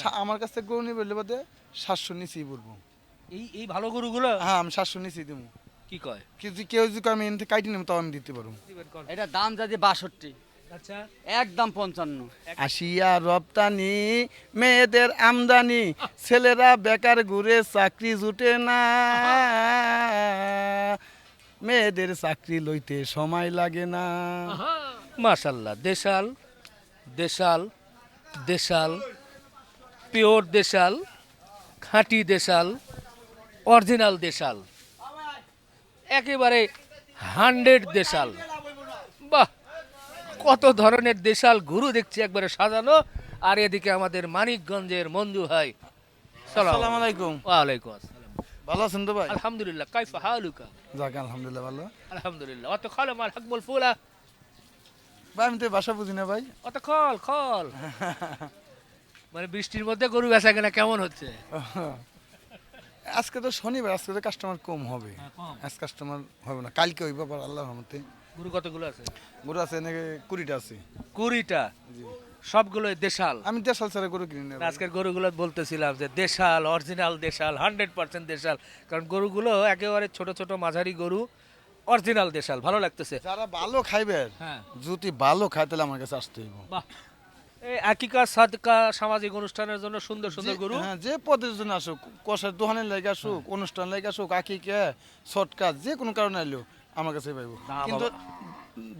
সা- আমার কাছে গরু নিবে বলতে সাতশো নিচেই বলব এই এই ভালো গরুগুলো? হ্যাঁ আমি সাতশো নিচেই দেবো কি কয়? কিন্তু কেউ যদি কয় আমি এনে কাটি নেব তাও আমি দিতে পারব। এটা দাম যাচ্ছে বাষট্টি। আচ্ছা। একদম পঞ্চান্ন। আসিয়া রপ্তানি মেয়েদের আমদানি ছেলেরা বেকার ঘুরে চাকরি জুটে না। মেয়েদের চাকরি লইতে সময় লাগে না। মাশাল্লাহ দেশাল দেশাল দেশাল। পিওর দেশাল খাঁটি দেশাল অরিজিনাল দেশাল। একেবারে হান্ড্রেড দেশাল। বাহ! কত ধরনের দেশাল গুরু দেখছি একবারে সাজানো। আর এদিকে আমাদের মানিকগঞ্জের মঞ্জু ভাই। সালাম। আলাইকুম। ওয়ালাইকুম আসসালাম। ভালো আছেন তো ভাই? আলহামদুলিল্লাহ। কাইফা হালুকা। যাক আলহামদুলিল্লাহ ভালো। আলহামদুলিল্লাহ। অত খলে মাল হাকবুল ফুলা। ভাই আমি তো বাসা বুঝি না ভাই। অত খল খল। মানে বৃষ্টির মধ্যে গরু বেচা কেনা কেমন হচ্ছে? আজকে তো শনিবার আজকে তো কাস্টমার কম হবে। আজ কাস্টমার হবে না। কালকে হইব আবার আল্লাহর রহমতে। গরু কতগুলো আছে? গরু আছে নাকি কুড়িটা আছে। কুড়িটা? সবগুলো দেশাল? আমি দেড় ছাড়া গরু কিনি না। আজকের গরুগুলো বলতেছিলাম যে দেশাল অরিজিনাল দেশাল হান্ড্রেড পার্সেন্ট দেশাল। কারণ গরুগুলো একেবারে ছোট ছোট মাঝারি গরু অরিজিনাল দেশাল। ভালো লাগতেছে। যারা ভালো খাইবে হ্যাঁ। যদি ভালো খায় তাহলে আমার কাছে আসতে হইব। বাহ। আকিকা সাদকা সামাজিক অনুষ্ঠানের জন্য সুন্দর সুন্দর গরু। হ্যাঁ যে পদের জন্য আসুক কষার দোকানের লেগে আসুক অনুষ্ঠান লেগে আসুক আকিকে শর্টকাট যে কোনো কারণে আইলো আমার কাছে পাইব। কিন্তু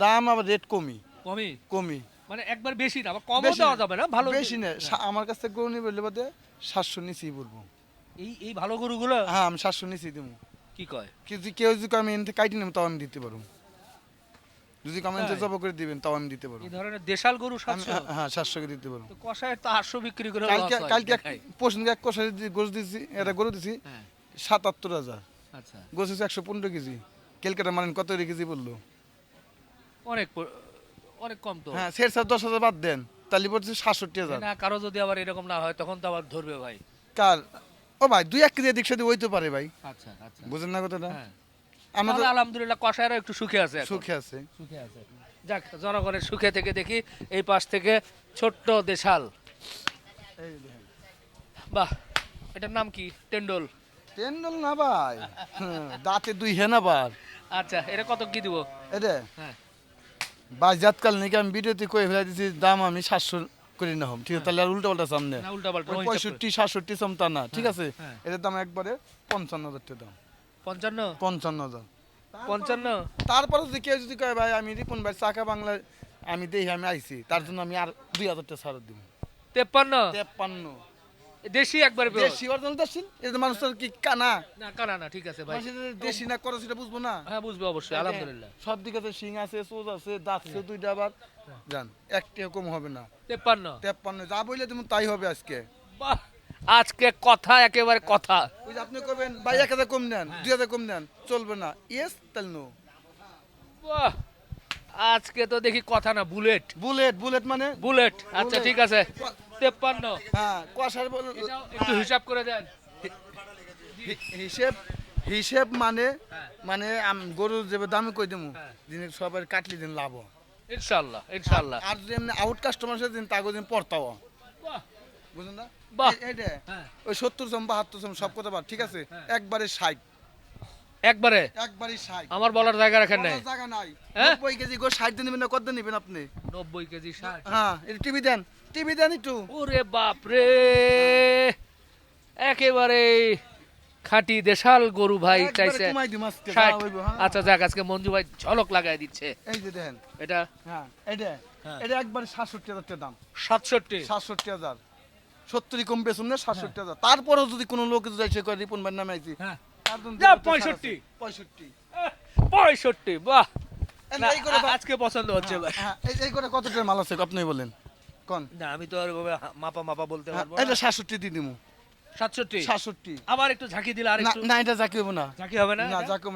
দাম আবার রেট কমি। কমই কমি। মানে একবার বেশি না আবার কমও দেওয়া যাবে না ভালো বেশি না। আমার কাছ থেকে গরু নিবে বলতে সাতশো নিচেই বলব এই এই ভালো গরুগুলো? হ্যাঁ আমি সাতশো নিচেই দেবো। কি কয়? কেউ যদি আমি এনে থেকে কাটি নেব তাও আমি দিতে পারব। যদি কমেন্টে? জব করে দিবেন তাও আমি দিতে পারব। এই ধরনের দেশাল গরু আমি সাতশো হ্যাঁ, হ্যাঁ সাতশো করে দিতে পারব। তো কষায় তো আটশো বিক্রি করে কালকে কালকে এক। পরশু এক কষাই গরু দিছি এটা গরু দিছি হ্যাঁ, সাতাত্তর হাজার। আচ্ছা। গোছ হচ্ছে একশো পনেরো কেজি। ক্যালকাটা মানেন কত রে কেজি বলল? অনেক অনেক কম তো। হ্যাঁ সের স্যার দশ হাজার বাদ দেন তাহলে পড়ছে সাতষট্টি হাজার। না কারও যদি আবার এরকম না হয় তখন তো আবার ধরবে ভাই। কার? ও ভাই দুই এক কেজি এদিক সেদিক হইতে পারে ভাই। আচ্ছা আচ্ছা। বুঝেন না কথাটা? হ্যাঁ। তাহলে আলহামদুলিল্লাহ কষায়রা একটু সুখে আছে সুখে আছে। সুখে আছে। যাক জনগণের সুখে থেকে দেখি এই পাশ থেকে ছোট্ট দেশাল। বাহ এটার নাম কি? টেন্ডল। টেন্ডল না ভাই। হ্যাঁ, দাঁতে দুই হেনা বার আচ্ছা এটা কত কি দিব? এটা? হ্যাঁ। ভাই জাতকাল নাকি আমি ভিডিওতে কয়ে ফেলে দিছি দাম আমি সাতশো করে না হম। ঠিক আছে তাহলে আর উল্টা পাল্টা সামনে না উল্টা পাল্টা ওই পঁয়ষট্টি সাতষট্টি সমতা না ঠিক আছে? হ্যাঁ। এটার দাম একবারে পঞ্চান্ন হাজার টাকা দাম। পঞ্চান্ন? পঞ্চান্ন তারপরে যদি কেউ যদি কয় ভাই আমি রিপন ভাই চাকা বাংলায় আমি দেখি আমি আইছি তার জন্য আমি আর দুই হাজার টাকা ছাড় দিব। তেপ্পান্ন? তেপ্পান্ন। দেশি একবারে বেরো। দেশি অরিজিনাল দেশি? এটা মানুষের কি কানা? না কানা না ঠিক আছে ভাই। দেশি না করে সেটা বুঝব না। হ্যাঁ বুঝবে অবশ্যই আলহামদুলিল্লাহ। সব দিকে তো শিং আছে সোজ আছে দাঁত আছে দুইটা আবার জান একটা কম হবে না। তেপ্পান্ন? তেপ্পান্ন যা বললে তুমি তাই হবে আজকে। বাহ! আজকে কথা একেবারে কথা। আপনি করবেন ভাই এক হাজার কম নেন দুই হাজার কম নেন চলবে না। ইয়েস তাহলে নো আজকে তো দেখি কথা না বুলেট। বুলেট বুলেট মানে? বুলেট আচ্ছা ঠিক আছে। তেপ্পান্ন। হ্যাঁ কষার একটু হিসাব করে দেন। হিসেব হিসেব মানে হ্যাঁ। মানে গরুর যে দামে কই দেবো। দিন সবার কাটলি দিন লাভ। ইনশাল্লাহ ইনশাল্লাহ। আর যদি এমনি আউট কাস্টমার সাথে দিন তাকে দিন পড়তাও বুঝলেন না? এইটা হ্যাঁ। ওই সত্তর জন বাহাত্তর জন সব কথা বাদ ঠিক আছে? হ্যাঁ। একবারে ষাট। একবারে? একবারে ষাট। আমার বলার জায়গা রাখেন নাই। জায়গা নাই। হ্যাঁ? নব্বই কেজি গো ষাট দিন নেবেন না কত নেবেন আপনি? নব্বই কেজি ষাট। হ্যাঁ টিভি দেন টিভি দেন একটু। ওরে বাপ রে একেবারে খাঁটি দেশাল গরু ভাই চাইছে হ্যাঁ। আচ্ছা যাক আজকে মঞ্জু ভাই ঝলক লাগাই দিচ্ছে। এই যে দেখেন। এটা? হ্যাঁ এটা হ্যাঁ। এটা একবারে সাতষট্টি হাজার দাম। সাতষট্টি? সাতষট্টি হাজার। সত্তরই কম বেসুন না সাতষট্টি হাজার। তারপরেও যদি কোনো লোক যদি এসে কয় রিপন ভাই নামে আইছি হ্যাঁ। পঁয়ষট্টি। পঁয়ষট্টি। পঁয়ষট্টি বাহ। করে আজকে পছন্দ হচ্ছে ভাই। হ্যাঁ, এই- এই করে মাল আছে আপনি বলেন। কোন? না আমি তো আর মাপা মাপা বলতে হ্যাঁ, পারব এটা সাতষট্টি দিয়ে দিমু। সাতষট্টি? সাতষট্টি। আবার একটু ঝাঁকি দিলে আর না এটা যাকে হব না। ঝাঁকি হবে না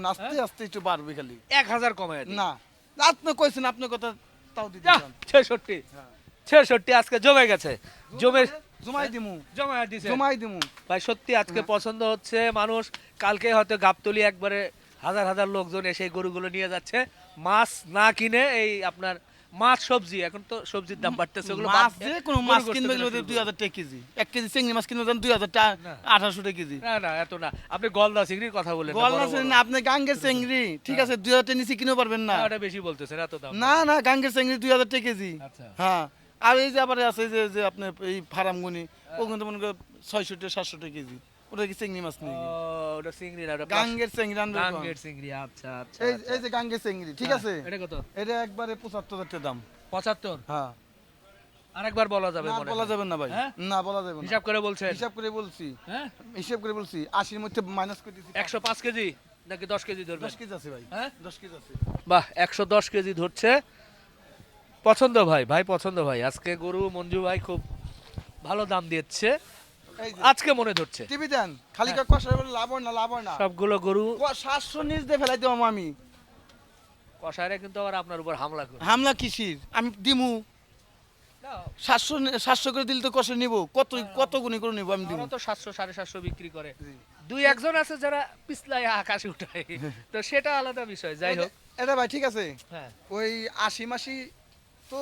আস্তে আস্তে একটু বাড়বে খালি। এক হাজার কমে না আপনি কইছেন আপনি কথা তাও দিতে ছেষট্টি। হ্যাঁ। ছেষট্টি আজকে জমে গেছে। জমে জমাই দিমু। জমা দিছে। জমাই দিমু। ভাই সত্যি আজকে পছন্দ হচ্ছে মানুষ। কালকে হয়তো গাবতলি একবারে হাজার হাজার লোকজন এসে গরুগুলো নিয়ে যাচ্ছে। মাছ না কিনে এই আপনার মাছ সবজি। এখন তো সবজির দাম বাড়তেছে ওগুলো মাছ দিয়ে কোনো মাছ কিনবে গেলে দুই হাজার টাকা কেজি। এক কেজি চিংড়ি মাছ কিনবে দুই হাজার টাকা আঠারোশো টাকা কেজি। না না এত না। আপনি গলদা চিংড়ির কথা বলেন না, গল বড় না আপনি গাঙ্গের চিংড়ি। ঠিক আছে দুই হাজার টাকা নিচে কিনেও পারবেন না। না, ওটা বেশি বলতেছেন এত দাম। না না গাঙ্গের চিংড়ি দুই হাজার টাকা কেজি। আচ্ছা। হ্যাঁ। আর এই যে আবার আছে যে যে আপনার এই ফার্মগুনি ও কিন্তু মনে করেন ছয়শো টাকা সাতশো টাকা কেজি। ওটা কি চিংড়ি মাছ নেই ওটা চিংড়ি না ওটা গাঙ্গের চিংড়ি আনবে গাঙ্গের চিংড়ি আচ্ছা আচ্ছা এই আচ্ছা। এই যে গাঙ্গের চিংড়ি ঠিক হ্যাঁ, আছে? এটা কত? এটা একবারে পঁচাত্তর হাজার টাকা দাম। পঁচাত্তর? হ্যাঁ। আরেকবার বলা যাবে না বলা যাবে না ভাই। হ্যাঁ? না বলা যাবে না। হিসাব করে বলছেন। হিসাব করে বলছি। হ্যাঁ? হিসাব করে বলছি আশির মধ্যে মাইনাস করে একশো পাঁচ কেজি নাকি দশ কেজি ধরবেন? দশ কেজি আছে ভাই। হ্যাঁ? দশ কেজি আছে। বাহ একশো দশ কেজি ধরছে। পছন্দ ভাই ভাই পছন্দ ভাই। আজকে গরু মঞ্জু ভাই খুব ভালো দাম দিচ্ছে। আজকে মনে ধরছে। টিভি দেন খালি হ্যাঁ। কষা বলে লাভ না লাভ না। সবগুলো গরু সাতশো নিচ দিয়ে ফেলাই দেবো আমি কষায়রা কিন্তু আবার আপনার উপর হামলা করে হামলা কিসির? আমি দিমু। সাতশো সাতশো করে দিলে তো কষে নিবো। কত কত গুণি করে নিব আমি দিব তো সাতশো সাড়ে সাতশো বিক্রি করে। দুই একজন আছে যারা পিছলায় আকাশে উঠায়। তো সেটা আলাদা বিষয়। যাই হোক। এটা ভাই ঠিক আছে? হ্যাঁ। ওই আশি মাসি তো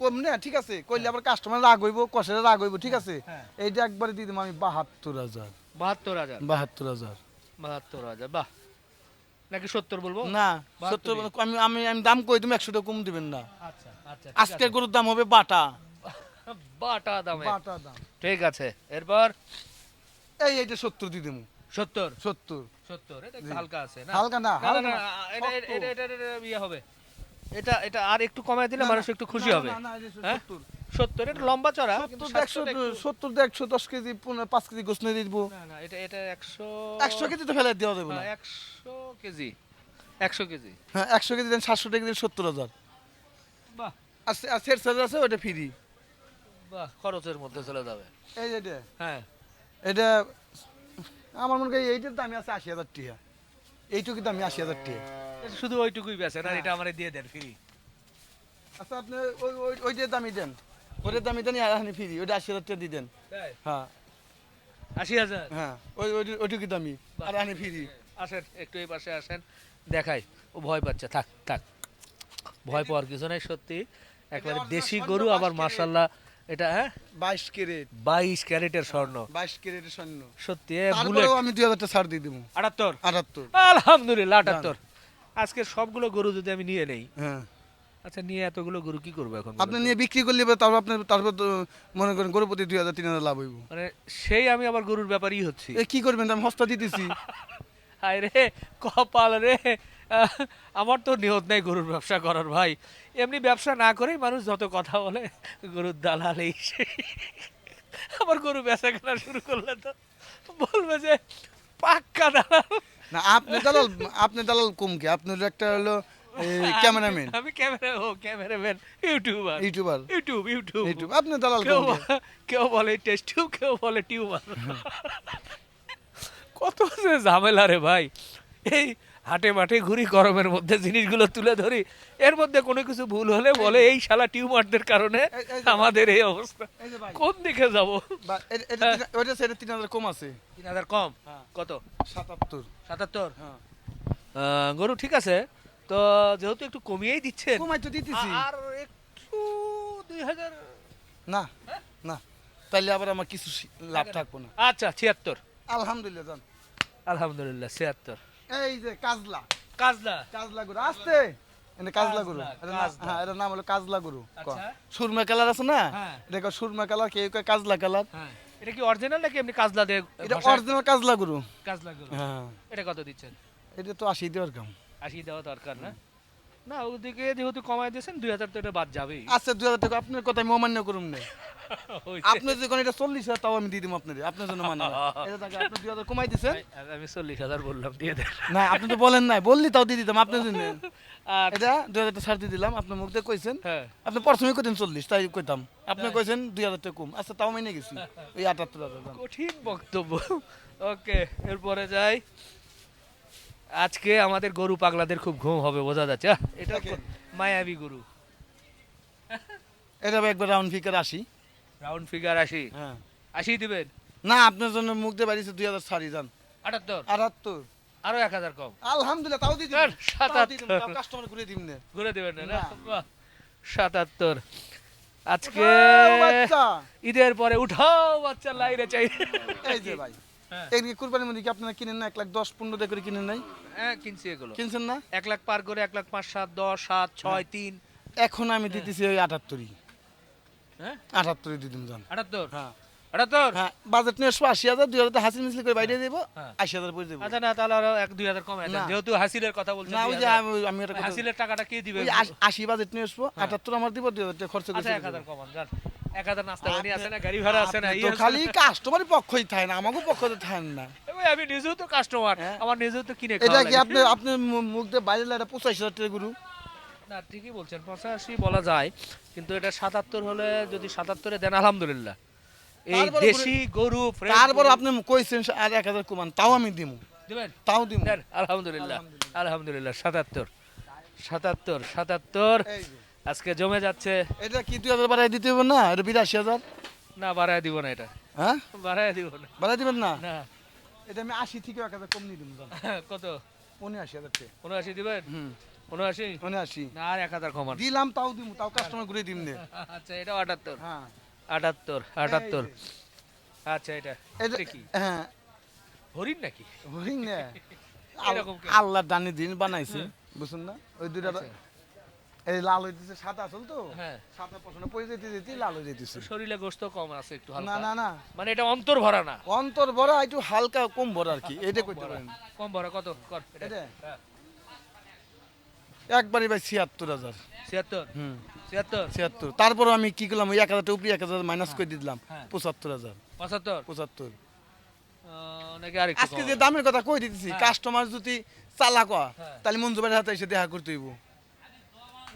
কম না ঠিক আছে? কইলে আবার কাস্টমার রাগ হইব রাগ হইব ঠিক আছে? হ্যাঁ। এইটা একবারে দিয়ে আমি বাহাত্তর হাজার। বাহাত্তর হাজার? বাহাত্তর হাজার। বাহাত্তর হাজার বাহ। নাকি সত্তর বলব? না সত্তর আমি আমি আমি দাম কই তুমি একশো টাকা কম দিবেন না। আচ্ছা আচ্ছা আজকের গরুর দাম হবে বাটা। বাটা দামে। বাটা দাম। ঠিক আছে এরপর? এই এইটা সত্তর দিয়ে দেবো সত্তর? সত্তর। সত্তর এটা হালকা আছে না? হালকা না হালকা। এটা এটা এটা ইয়ে হবে। এটা এটা আর একটু কমায় দিলে মানুষ একটু খুশি হবে। হ্যাঁ? সত্তর। এটা লম্বা চড়া সত্তর একশো দশ কেজি পনেরো পাঁচ কেজি গোস নিয়ে দিব। না এটা এটা একশো একশো কেজি তো ফেলে দেওয়া যাবে না। হ্যাঁ, একশো কেজি একশো কেজি। হ্যাঁ একশো কেজি দেন সাতশো টাকা দিন সত্তর হাজার। বাহ। আর সেট চার্জ আছে ওটা ফ্রি। বাহ খরচের মধ্যে চলে যাবে। এই যে হ্যাঁ। এটা আমার মনে করি এইটার দামি আছে আশি হাজার টাকা। এইটুকু দামি আশি হাজার টাকা। এটা শুধু ওইটুকুই বেচেন আর হ্যাঁ। এটা আমারে দিয়ে দেন ফ্রি আচ্ছা আপনি ওই ওই ওইটার দামি দেন। ওইটার দামি দেন আর ফ্রি ওইটা আশি হাজার টাকা দিয়ে দেন। হ্যাঁ। আশি হাজার? হ্যাঁ ওই ওই- ওইটুকু দামি আর আনি ফ্রি আসেন একটু এই পাশে আসেন দেখাই। ও ভয় পাচ্ছে থাক থাক। ভয় পাওয়ার কিছু নাই সত্যি। একবারে দেশি গরু আবার মার্শাল্লাহ এটা হ্যাঁ? বাইশ ক্যারেট। বাইশ ক্যারেটের স্বর্ণ। বাইশ ক্যারেটের স্বর্ণ। সত্যি বুলেট। আমি দুই হাজার টাকা ছাড় দিয়ে দেবো। আটাত্তর? আটাত্তর। আলহামদুলিল্লাহ আটাত্তর। আজকে সবগুলো গরু যদি আমি নিয়ে নেই হ্যাঁ। আচ্ছা নিয়ে এতগুলো গরু কি করব এখন আপনি নিয়ে বিক্রি করলে তারপর আপনার তারপর তো মনে করেন গরু প্রতি দুই হাজার তিন হাজার লাভ হইব। মানে সেই আমি আবার গরুর ব্যাপারই হচ্ছি। এ কি করবেন? আমি হস্তা দিতেছি। হায় রে কপাল রে। আমার তো নিয়ত নেই গরুর ব্যবসা করার ভাই। এমনি ব্যবসা না করেই মানুষ যত কথা বলে গরুর দালাল এই সেই। আবার গরু বেচা কেনা শুরু করলে তো বলবে যে পাক্কা দালাল। না আপনি দালাল আপনি দালাল কম আপনার একটা হলো ক্যামেরাম্যান। আমি ক্যামেরা ও cameraman youtuber. Youtuber. YouTube YouTube. YouTube. আপনি দালাল কেউ কেউ বলে টেস্ট টিউব কেউ বলে টিউবার। কত যে ঝামেলা রে ভাই। এই হাটে মাঠে ঘুরি গরমের মধ্যে জিনিসগুলো তুলে ধরি। এর মধ্যে কোনো কিছু ভুল হলে বলে এই শালা টিউমারদের কারণে আমাদের এই অবস্থা। কোন দিকে যাব? তিন- ওইটা সেটা তিন হাজার কম আছে। তিন হাজার কম? হ্যাঁ। কত? সাতাত্তর। সাতাত্তর? হ্যাঁ। গরু ঠিক আছে। তো যেহেতু একটু কমিয়েই দিচ্ছে কমাই তো দিতেছি। আর একটু দুই হাজার না না। তাইলে আবার আমার কিছু লাভ থাকব না। আচ্ছা ছিয়াত্তর। আলহামদুলিল্লাহ জান। আলহামদুলিল্লাহ ছিয়াত্তর। এই যে কাজলা। কাজলা। কাজলা গরু আসতে। এটা কাজলা গরু এটার নাম- হ্যাঁ এটার নাম হলো কাজলা গরু আচ্ছা। সুরমা কালার আছে না? দেখো সুরমা কালার কেউ কয় কাজলা কালার? হ্যাঁ। এটা কি অরিজিনাল নাকি এমনি কাজলা দিয়ে এটা অরিজিনাল কাজলা গরু। কাজলা গরু। হ্যাঁ। এটা কত দিচ্ছেন? এটা তো আশি দেওয়ার কাম। আশি দেওয়া দরকার না? না ওদিকে যেহেতু কমায় দিয়েছেন দুই হাজার তো এটা বাদ যাবেই। আচ্ছা দুই হাজার টাকা আপনার কথা আমি অমান্য করুন না। আপনি যদি এটা চল্লিশ হাজার তাও আমি দিয়ে দিব আপনার। আপনার জন্য মানে আপনি দুই হাজার কমাই দিচ্ছেন আমি- চল্লিশ হাজার বললাম দিয়ে দেন। না আপনি তো বলেন নাই। বললি তাও দিয়ে দিতাম আপনার জন্য। এটা দুই হাজার টাকা ছাড় দিয়ে দিলাম আপনার মুখ দিয়ে কইছেন। হ্যাঁ। আপনি প্রথমে কইতেন চল্লিশ তাই কইতাম। আপনি কইছেন দুই হাজার টাকা কম। আচ্ছা তাও মেনে গেছি। ওই আটাত্তর হাজার। কঠিন বক্তব্য। ওকে এরপরে যাই। আজকে আমাদের গরু পাগলাদের খুব ঘুম হবে বোঝা যাচ্ছে। এটা। মায়াবী গরু। এটা একবার রাউন্ড ফিকার আসি। রাউন্ড ফিগার আসি? হ্যাঁ। আশি দিবেন? না আপনার জন্য মুখ দিয়ে বাড়িছে দুই হাজার ছাড়ি যান আটাত্তর? আটাত্তর। আরও এক হাজার কম। আলহামদুলিল্লাহ তাও দিন সাতাত্তর। কাস্টমার ঘুরে দিন না। ঘুরে দিবেন না। সাতাত্তর। আজকে। ঈদের পরে উঠাও বাচ্চা লাইরে চাই। এই যে ভাই। এই যে কুরবানির মধ্যে কি আপনারা কিনেন না? এক লাখ দশ পনেরো টাকা করে কিনেন নাই? হ্যাঁ কিনছি এগুলো। কিনছেন না? এক লাখ পার করে এক লাখ পাঁচ সাত দশ সাত ছয় তিন। এখন আমি দিতেছি ওই আটাত্তরই। হ্যাঁ? আটাত্তরই দিয়ে যান আটাত্তর? হ্যাঁ। আটাত্তর? হ্যাঁ বাজেট নিয়ে আসব আশি হাজার দুই হাজার হাসিল মিছিল করে বাইরে দেবো হ্যাঁ। আশি হাজার পরে দেবো আচ্ছা না তাহলে আরও এক দুই হাজার কমে দেন। না। যেহেতু হাসিলের কথা না ওই যে। আমি- হাসিলের টাকাটা কে দিবে? আশি- আশি বাজেট নিয়ে আসব আটাত্তর আমার দিব দুই হাজার খরচ করে আচ্ছা এক চলে হাজার কমান যান এক হাজার নাস্তা পানি আছে না গাড়ি ভাড়া আছে না তো খালি না। কাস্টমারই পক্ষই থাকে না আমাকে পক্ষ তো থাকেন না। আমি নিজেও তো কাস্টমার হ্যাঁ। আমার নিজেও তো কিনে এটা কি আপনি আপনি মুখ দিয়ে বাইরে লাগে পঁচাশি হাজার টাকা গুরু? না ঠিকই বলছেন পঁচাশি বলা যায় কিন্তু এটা সাতাত্তর হলে যদি সাতাত্তরে দেন আলহামদুলিল্লাহ। এই দেশি গরু তারপর আপনি কইছেন আর এক হাজার কমান তাও আমি দিব দিবেন? তাও দেন আলহামদুলিল্লাহ আলহামদুলিল্লাহ। সাতাত্তর সাতাত্তর সাতাত্তর। আজকে জমে যাচ্ছে। এটা কি দুই হাজার বাড়াই দিতে হবে না? এটা বিরাশি হাজার। না বাড়ায় দিব না এটা। হ্যাঁ? বাড়ায় দিব না। বাড়াই দিবেন না? না। এটা আমি আশি থেকে এক হাজার কম নিয়ে দিব কত? উনআশি হাজার উনআশি দিবেন? হুম। উনআশি? উনআশি। না আর এক হাজার কমান। দিলাম তাও দিব তাও কাস্টমার ঘুরে দিম নে। আচ্ছা এটা আটাত্তর। হ্যাঁ। আটাত্তর আটাত্তর। আচ্ছা এটা। এটা কি? হ্যাঁ। হরিণ নাকি? হরিং না? আল্লাহ দানি দিন বানাইছে বুঝুন না? ওই দুইটা আচ্ছা। এই লাল হইতেছে সাদা আসল তো। হ্যাঁ। সাদা পছন্দ পড়ে যেতে যেতে লাল হয়ে যেতেছে। শরীরে গোস্ত কম আছে একটু না হালকা। না না মানে এটা অন্তর ভরা না। অন্তর বড় একটু হালকা কম বড় আর কি এটা ভরা। পারেন। কম ভরা কত? কর এটা? হ্যাঁ। একবারই ভাই ছিয়াত্তর হাজার। ছিয়াত্তর? হুম। ছিয়াত্তর? ছিয়াত্তর। তারপর আমি কি করলাম ওই এক হাজারটা উপরে এক হাজার মাইনাস করে দিলাম হ্যাঁ। পঁচাত্তর হাজার। পঁচাত্তর? পঁচাত্তর। আজকে যে দামের কথা কই দিতেছি। কাস্টমার যদি চালাক। তাহলে মঞ্জুবাড়ির হাতে এসে দেখা করতে হইব।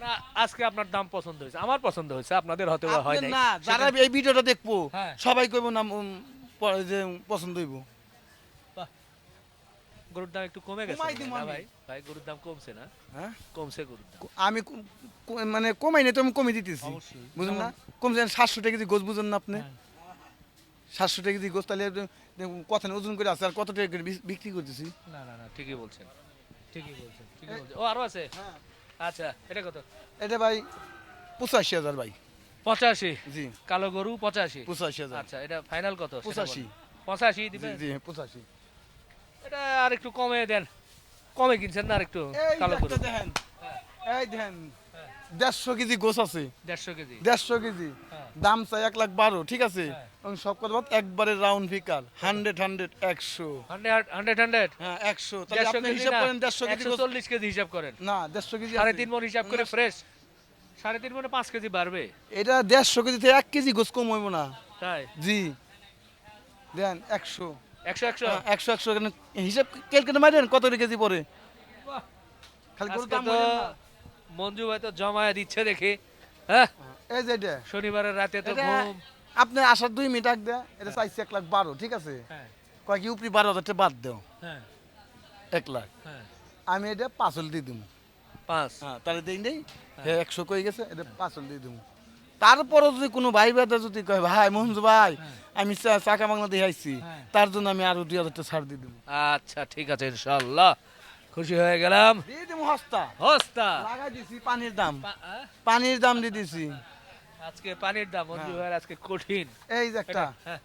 না আজকে আপনার দাম পছন্দ হয়েছে। আমার পছন্দ হয়েছে আপনাদের হয়তো হয় না যারা এই ভিডিওটা দেখব হ্যাঁ। সবাই কইব না যে পছন্দ হইব। গরুর দাম একটু কমে গেছে হয়। ভাই ভাই গরুর দাম কমছে না? হ্যাঁ? কমছে গরুর দাম। আমি মানে কমাই তো আমি কমে দিতেছি। বুঝুন না? কমছে সাতশো টাকা কেজি গোছ বুঝুন না আপনি? হ্যাঁ। সাতশো টাকা কেজি গোছ তাহলে কত ওজন করে আছে আর কত টাকা বিক্রি করতেছি? না না না ঠিকই বলছেন। ঠিকই বলছেন ঠিকই বলছেন। ও আরও আছে? আচ্ছা এটা কত? এটা ভাই পঁচাশি হাজার ভাই। পঁচাশি? জি। কালো গরু পঁচাশি? পঁচাশি হাজার। আচ্ছা এটা ফাইনাল কত? পঁচাশি। পঁচাশি দিবেন? জি পঁচাশি। এটা আর একটু কমে দেন। কমে কিনছেন না আর একটু কালো গরু? দেখেন। হ্যাঁ। এই দেখেন। দেড়শো কেজি গোছ আছে। দেড়শো কেজি। দেড়শো কেজি। হ্যাঁ। দাম চাই এক লাখ বারো ঠিক আছে? হ্যাঁ। এবং সব কথা বাদ একবারে রাউন্ড ফিকার হান্ড্রেড হান্ড্রেড একশো। হান্ড্রেড হান্ড্রেড হ্যাঁ একশো। তাহলে আপনি হিসাব করেন দেড়শো কেজি চল্লিশ কেজি হিসাব করেন। না দেড়শো কেজি সাড়ে তিন মন হিসাব করে ফ্রেশ সাড়ে তিন মনে পাঁচ কেজি বাড়বে। এটা দেড়শো কেজি থেকে এক কেজি গোছ কম হইব না। তাই? জি। দেন একশো। একশো একশো? হ্যাঁ, একশো একশো হিসাব ক্যালকুলেট মারেন কত কেজি পরে? খালি দাম। মঞ্জু ভাই তো জমায় দিচ্ছে দেখি হ্যাঁ? এই যে এটা। শনিবারের রাতে তো ঘুম। আপনি আসার দুই মিনিট আগ দেয় এটা চাইছে এক লাখ বারো ঠিক আছে? হ্যাঁ। কয় কি উপরি বারো হাজার বাদ দেও। হ্যাঁ। এক লাখ। হ্যাঁ। আমি এটা পাঁচল দিয়ে দিব পাঁচ। হ্যাঁ তাহলে দিই নেই? হ্যাঁ। একশো কই গেছে? এটা পাঁচল দিয়ে দিব তারপরও যদি কোনো ভাই বেদা যদি কয় ভাই মঞ্জু ভাই আমি চা- চাকা বাংলা দিয়ে আইছি হ্যাঁ। তার জন্য আমি আরও দুই হাজার টাকা ছাড় দিয়ে দেবো আচ্ছা ঠিক আছে ইনশাল্লাহ খুশি হয়ে গেলাম। দিয়ে হস্তা। হস্তা। লাগাই দিছি পানির দাম। পানির দাম দিয়ে দিছি। আজকে পানির দাম মঞ্জু ভাইয়ের আজকে কঠিন। এই যে একটা। হ্যাঁ।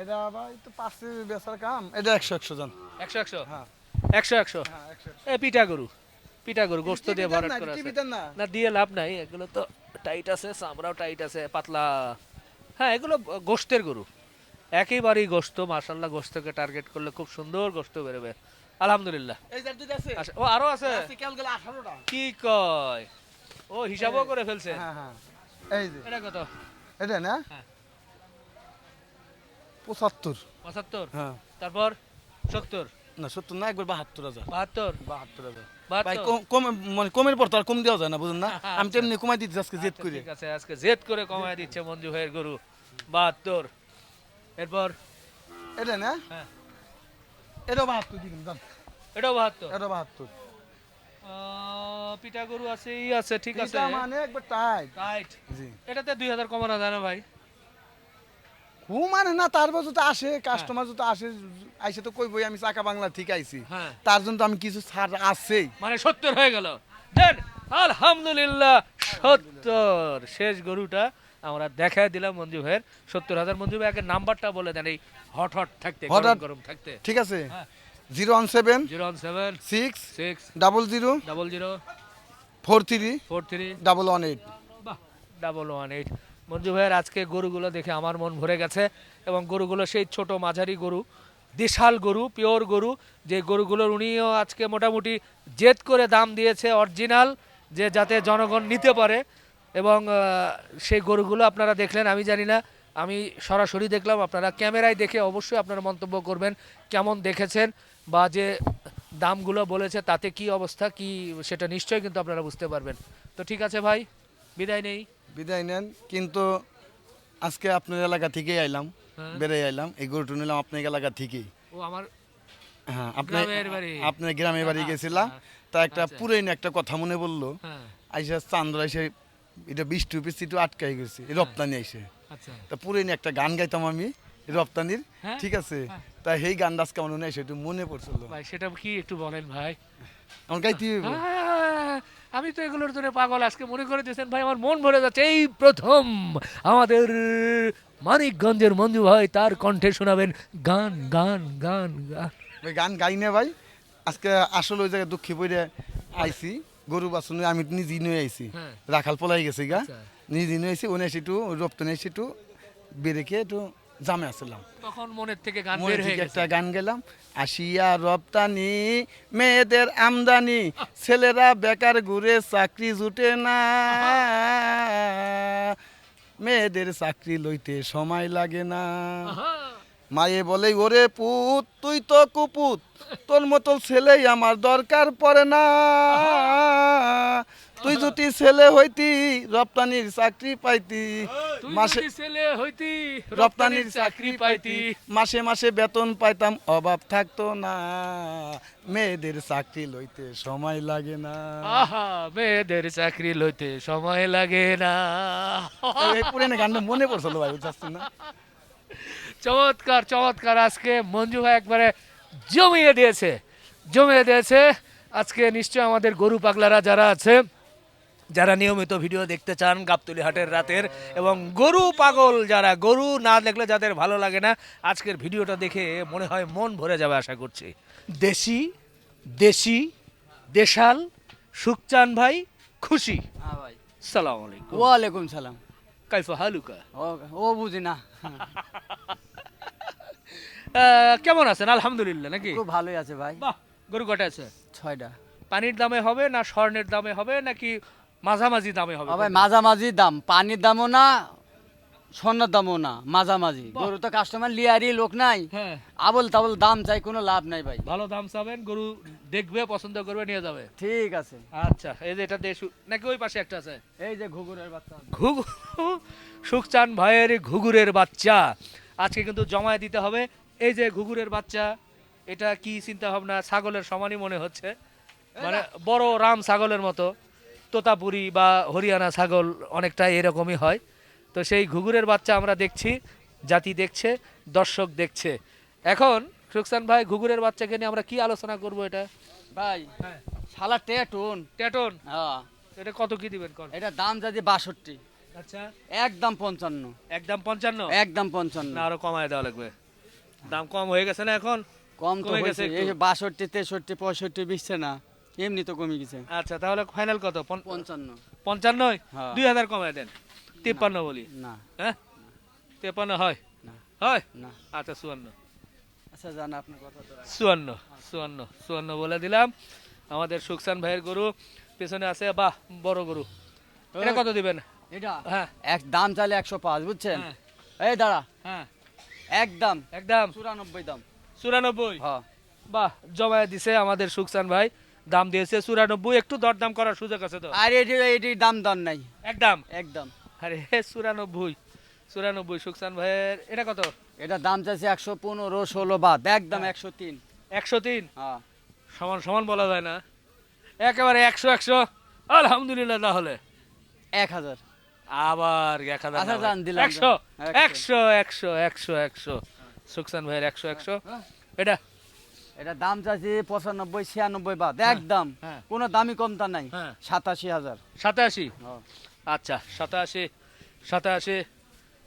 এটা ভাই তো পাঁচশো বেচার কাম। এটা একশো একশো জন। একশো একশো? হ্যাঁ। একশো একশো? হ্যাঁ এ পিঠা গরু। পিঠা গরু গোস্ত দিয়ে ভরাট করা আছে। না। দিয়ে লাভ নাই। এগুলো তো টাইট আছে চামড়াও টাইট আছে পাতলা। হ্যাঁ এগুলো গোস্তের গরু। একেবারেই গোস্ত মার্শাল্লাহ গোস্তকে টার্গেট করলে খুব সুন্দর গোস্ত বেরোবে। আলহামদুলিল্লাহ। আচ্ছা, ও আরও আছে? আছে কেল গেলে? আঠারোটা। কি কয়? ও হিসাবও করে ফেলছে। হ্যাঁ হ্যাঁ। এই যে। এটা কত? এটা না? হ্যাঁ। পঁচাত্তর। পঁচাত্তর? হ্যাঁ। তারপর? সত্তর? না সত্তর না একবার বাহাত্তর হাজার। বাহাত্তর? বাহাত্তর হাজার। ভাই কম কম মানে কমের পর তো আর কম দেওয়া যায় না বুঝুন না? আমি আচ্ছা। তেমনি কমাই দিচ্ছি আজকে জেদ আচ্ছা, করে। ঠিক আছে আজকে জেদ করে কমায় দিচ্ছে মঞ্জু ভাইয়ের গরু। বাহাত্তর। এরপর? এটা না? হ্যাঁ। এটাও বাহাত্তর দিন দাম এটাও বাহাত্তর? এটা বাহাত্তর। পিঠা গরু আছে ই আছে ঠিক আছে। এটা মানে একবার টাইট রাইট জি। এটাতে দুই হাজার কমানো যায় না ভাই। হু মানে না তারপর যদি আসে কাস্টমার যদি আসে আইসে তো কইবই আমি চাকা বাংলা ঠিক আইছি। হ্যাঁ। তার জন্য আমি কিছু ছাড় আছেই। মানে সত্তর হয়ে গেল। আলহামদুলিল্লাহ সত্তর। শেষ গরুটা আমরা দেখায় দিলাম মঞ্জু ভাইয়ের। সত্তর হাজার মঞ্জু ভাইয়ের নাম্বারটা বলে দেন এই হট হট থাকতে গরম হঠাৎ- গরম থাকতে। ঠিক আছে। হ্যাঁ। Zero one seven zero one seven six six double zero double zero four three four three double one eight. বাহ ডাবল ওয়ান এইট। মঞ্জু ভাইয়ের আজকে গরুগুলো দেখে আমার মন ভরে গেছে এবং গরুগুলো সেই ছোট মাঝারি গরু দেশাল গরু পিওর গরু যে গরুগুলোর উনিও আজকে মোটামুটি জেদ করে দাম দিয়েছে অরিজিনাল যে যাতে জনগণ নিতে পারে। এবং সেই গরুগুলো আপনারা দেখলেন আমি জানি না আমি সরাসরি দেখলাম আপনারা ক্যামেরায় দেখে অবশ্যই আপনারা মন্তব্য করবেন কেমন দেখেছেন বা যে দামগুলো বলেছে তাতে কি অবস্থা কি সেটা নিশ্চয়ই কিন্তু আপনারা বুঝতে পারবেন তো ঠিক আছে ভাই বিদায় নেই বিদায় নেন কিন্তু আজকে আপনার এলাকা থেকেই আইলাম হ্যাঁ। বেড়ে আইলাম এই গরুটা নিলাম আপনার এলাকা থেকেই ও আমার হ্যাঁ আপনার গ্রামের বাড়ি। আপনার গ্রামের বাড়ি গেছিলাম তা একটা আচ্ছা। পুরাইন একটা কথা মনে বলল হ্যাঁ আইসা চান্দ্র এসে এটা বিশ টুপিস একটু আটকাই গেছে রপ্তানি আইসে আচ্ছা। তা পুরাইন একটা গান গাইতাম আমি রপ্তানির হ্যাঁ? ঠিক আছে? তা সেই গান আজকে আমার মনে হয় একটু মনে পড়ছিল। ভাই সেটা কি একটু বলেন ভাই? আমার গাইতে। আমি তো এগুলোর জন্য পাগল আজকে মনে করে দিয়েছেন ভাই আমার মন ভরে যাচ্ছে। এই প্রথম আমাদের মানিকগঞ্জের মঞ্জু ভাই তার কণ্ঠে শোনাবেন গান গান গান গান। গান গাই না ভাই। আজকে আসলে ওই জায়গায় দুঃখে পড়ে আইছি। গরু বাছুন আমি নিজে নিয়ে আইছি। হ্যাঁ। রাখাল পলাই গেছি গা। আচ্ছা। নিজে নিয়ে আইছি ওনে একটু রপ্তানি এসে একটু খেয়ে একটু জামে আসলাম। তখন মনের থেকে গান বের হয়ে একটা গান গেলাম আসিয়া রপ্তানি মেয়েদের আমদানি ছেলেরা বেকার ঘুরে চাকরি জুটে না। মেয়েদের চাকরি লইতে সময় লাগে না। মায়ে বলে ওরে পুত তুই তো কুপুত তোর মতো ছেলেই আমার দরকার পড়ে না। তুই যদি ছেলে হইতি রপ্তানির চাকরি পাইতি মাসে ছেলে হইতি রপ্তানির চাকরি পাইতি। মাসে মাসে বেতন পাইতাম অভাব থাকতো না। মেয়েদের চাকরি লইতে সময় লাগে না। আহা মেয়েদের চাকরি লইতে সময় লাগে না। এই পুরানো গানটা মনে পড়ছিল ভাই বুঝতে না? চমৎকার চমৎকার। আজকে মঞ্জু ভাই একবারে জমিয়ে দিয়েছে জমিয়ে দিয়েছে। আজকে নিশ্চয় আমাদের গরু পাগলারা যারা আছে যারা নিয়মিত ভিডিও দেখতে চান গাবতলি হাটের রাতের এবং গরু পাগল যারা গরু না দেখলে যাদের ভালো লাগে না আজকের ভিডিওটা দেখে মনে হয় মন ভরে যাবে আশা করছি। দেশি দেশি দেশাল সুখচান ভাই খুশি। হ্যাঁ ভাই। সালাম আলাইকুম। ওয়ালাইকুম সালাম। কাইফা হালুকা। ও বুঝি না। কেমন আছেন? আলহামদুলিল্লাহ নাকি? খুব ভালোই আছে ভাই। বাহ গরু কটা আছে? ছয়টা। পানির দামে হবে না স্বর্ণের দামে হবে নাকি মাঝামাঝি দামে হবে? ভাই মাঝামাঝি দাম। পানির দামও না স্বর্ণের দামও না মাঝামাঝি। গরু তো কাস্টমার লিয়ারি লোক নাই। হ্যাঁ। আবল তাবল দাম চাই কোনো লাভ নাই ভাই। ভালো দাম চাবেন গরু দেখবে পছন্দ করবে নিয়ে যাবে। ঠিক আছে। আচ্ছা এই যে এটা দেশু নাকি ওই পাশে একটা আছে? এই যে ঘুঘুরের বাচ্চা। ঘুঘু সুখচান ভাইয়ের ঘুঘুরের বাচ্চা। আজকে কিন্তু জমায় দিতে হবে। এই যে ঘুঘুরের বাচ্চা এটা কি চিন্তা ভাবনা ছাগলের সমানই মনে হচ্ছে? মানে বড় রাম ছাগলের মতো তোতাপুরি বা হরিয়ানা ছাগল অনেকটা এরকমই হয়। তো সেই ঘুঘুরের বাচ্চা আমরা দেখছি জাতি দেখছে দর্শক দেখছে। এখন সুখসান ভাই ঘুঘুরের বাচ্চাকে নিয়ে আমরা কি আলোচনা করব এটা? ভাই হ্যাঁ। শালা টেটুন ট্যাটন? হ্যাঁ। এটা কত কি দিবেন কোন? এটা দাম যদি বাষট্টি। আচ্ছা। একদম পঞ্চান্ন। একদম পঞ্চান্ন? একদম পঞ্চান্ন। না আরও কমায় দেওয়া লাগবে। দাম কম হয়ে গেছে না এখন? কম তো কমে গেছে। এই বাষট্টি তেষট্টি পঁয়ষট্টি বিশছে না এমনি তো কমে গেছে। আচ্ছা তাহলে ফাইনাল কত? পঞ্চান্ন। পঞ্চান্নই হ্যাঁ। দুই হাজার কমায় দেন। তিপ্পান্ন বলি। না। হ্যাঁ? তিপ্পান্ন হয়? না। হয়? না। আচ্ছা চুয়ান্ন। আচ্ছা জান আপনার কথা তো রাখি। চুয়ান্ন চুয়ান্ন চুয়ান্ন বলে দিলাম। আমাদের সুকসান ভাইয়ের গরু পেছনে আছে বাহ বড় গরু। এটা কত দিবেন? এটা? হ্যাঁ। এক দাম চাইলে একশো পাঁচ বুঝছেন? হ্যাঁ। এই দাঁড়া। হ্যাঁ। একদম। একদম। চুরানব্বই দাম। চুরানব্বই? হ্যাঁ। বাহ জমায় দিছে আমাদের সুকসান ভাই। দাম দিয়েছে চুরানব্বই একটু দরদাম করার সুযোগ আছে তো? আর এটি এটি দাম দর নাই। একদম? একদম। আরে চুরানব্বই। চুরানব্বই সুকসান ভাইয়ের এটা কত? এটা দাম চাইছে একশো পনেরো ষোলো বাদ। একদম একশো তিন। একশো তিন? হ্যাঁ। সমান সমান বলা যায় না। একেবারে একশো একশো। আলহামদুলিল্লাহ তাহলে। এক হাজার। আবার এক হাজার আচ্ছা, দিলাম, একশো একশো। একশো একশো একশো। সুকসান ভাইয়ের একশো একশো। হ্যাঁ। এটা? এটা দাম চাইছি পঁচানব্বই ছিয়ানব্বই বাদ একদম। হ্যাঁ। কোনো দামি কমতা নাই হ্যাঁ। সাতাশি হাজার। সাতাশি? হ্যাঁ। আচ্ছা সাতাশি সাতাশি।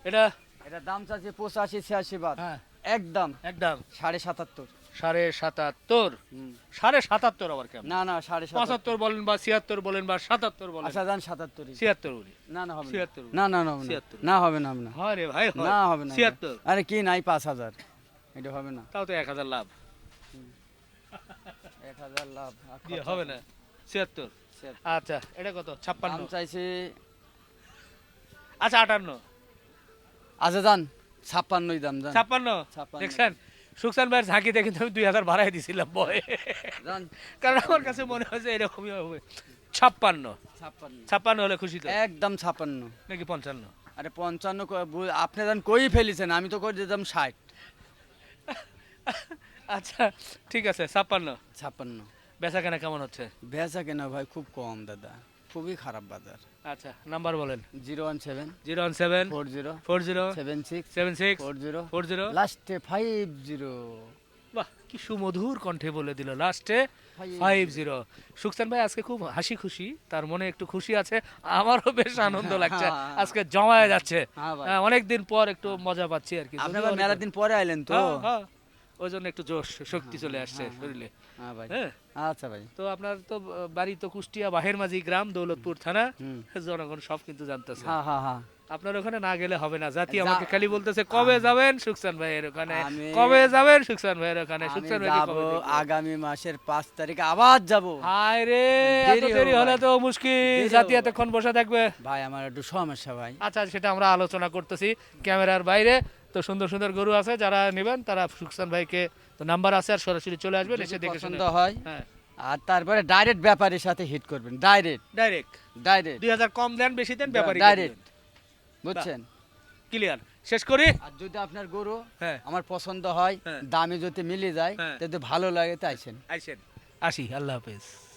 এটা? এটা দাম চাইছি পঁচাশি ছিয়াশি বাদ। হ্যাঁ। একদম। একদম। সাড়ে সাতাত্তর। সাড়ে সাতাত্তর। সাড়ে সাতাত্তর আবার কেমন? না না সাড়ে সাতাত্তর। পঁচাত্তর বলেন বা ছিয়াত্তর বলেন বা সাতাত্তর বলেন। আচ্ছা যান সাতাত্তরই। ছিয়াত্তর বলি না না হবে না। ছিয়াত্তর না না না হবে না। ছিয়াত্তর। না হবে না হবে না। ভাই না হবে না ছিয়াত্তর। আরে কি নাই পাঁচ হাজার। এটা হবে না। তাও তো এক হাজার লাভ। এক হাজার লাভ। হবে না। ছিয়াত্তর। আচ্ছা এটা কত? ছাপ্পান্ন। চাইছি আচ্ছা আটান্ন। আচ্ছা যান। ছাপ্পান্নই দাম যান। ছাপ্পান্ন? ছাপ্পান্ন। দেখছেন? সুকসান ভাইয়ের ঝাঁকিতে কিন্তু আমি দুই হাজার বাড়াই দিছিলাম বয়ে। কারণ আমার কাছে মনে হয়েছে এরকমই হবে। ছাপ্পান্ন। ছাপ্পান্ন। ছাপ্পান্ন হলে খুশি তো? একদম ছাপ্পান্ন। নাকি পঞ্চান্ন? আরে পঞ্চান্ন আপনি যান কই ফেলেছেন আমি তো করে দিতাম ষাট। আচ্ছা ঠিক আছে ছাপ্পান্ন। ছাপ্পান্ন। বেচা কেনা কেমন হচ্ছে? বেচা কেনা ভাই খুব কম দাদা। খুবই খারাপ বাজার। আচ্ছা নাম্বার বলেন। Zero one seven. Zero one seven. Four zero. Four zero. Seven six. Seven six. Four zero. Four zero. লাস্টে ফাইভ জিরো। বাহ কি সুমধুর কণ্ঠে বলে দিল লাস্টে ফাইভ জিরো। সুকসান ভাই আজকে খুব হাসি খুশি তার মনে একটু খুশি আছে আমারও বেশ আনন্দ লাগছে। হ্যাঁ। আজকে জমায়ে যাচ্ছে। হ্যাঁ ভাই। অনেক দিন পর একটু মজা পাচ্ছি আর কি। মেলা দিন পরে আইলেন তো? হ্যাঁ, হ্যাঁ। ওই জন্য একটু জোশ শক্তি চলে আসছে শরীরে। হ্যাঁ হ্যাঁ? আচ্ছা ভাই। তো আপনার তো বাড়ি তো কুষ্টিয়া বাহের মাঝি গ্রাম দৌলতপুর থানা। জনগণ সব কিন্তু জানতেছে। হ্যাঁ হ্যাঁ হ্যাঁ। আপনার ওখানে না গেলে হবে না। জাতি আমাকে খালি বলতেছে কবে যাবেন সুকসান ভাইয়ের ওখানে? কবে যাবেন সুকসান ভাইয়ের ওখানে? সুকসান দেখব? আগামী মাসের পাঁচ তারিখে আবার যাব। হায় রে এত দেরি হলে তো মুশকিল। জাতি এতক্ষণ বসে থাকবে। ভাই আমার একটু সমস্যা ভাই। আচ্ছা সেটা আমরা আলোচনা করতেছি ক্যামেরার বাইরে। তো সুন্দর সুন্দর গরু আছে যারা নেবেন তারা সুকসান ভাইকে তো নাম্বার আছে আর সরাসরি চলে আসবেন এসে দেখে শুনে। পছন্দ হয়। হ্যাঁ। আর তারপরে ডাইরেক্ট ব্যাপারীর সাথে হিট করবেন ডাইরেক্ট ডাইরেক্ট ডাইরেক্ট দুই হাজার কম দেন বেশি দেন ব্যাপারী ডাইরেক্ট বুঝছেন? ক্লিয়ার শেষ করি? আর যদি আপনার গরু হ্যাঁ। আমার পছন্দ হয় হ্যাঁ। দামে যদি মিলে যায় হ্যাঁ। যদি ভালো লাগে তাইছেন আইসেন আসি আল্লাহ হাফেজ।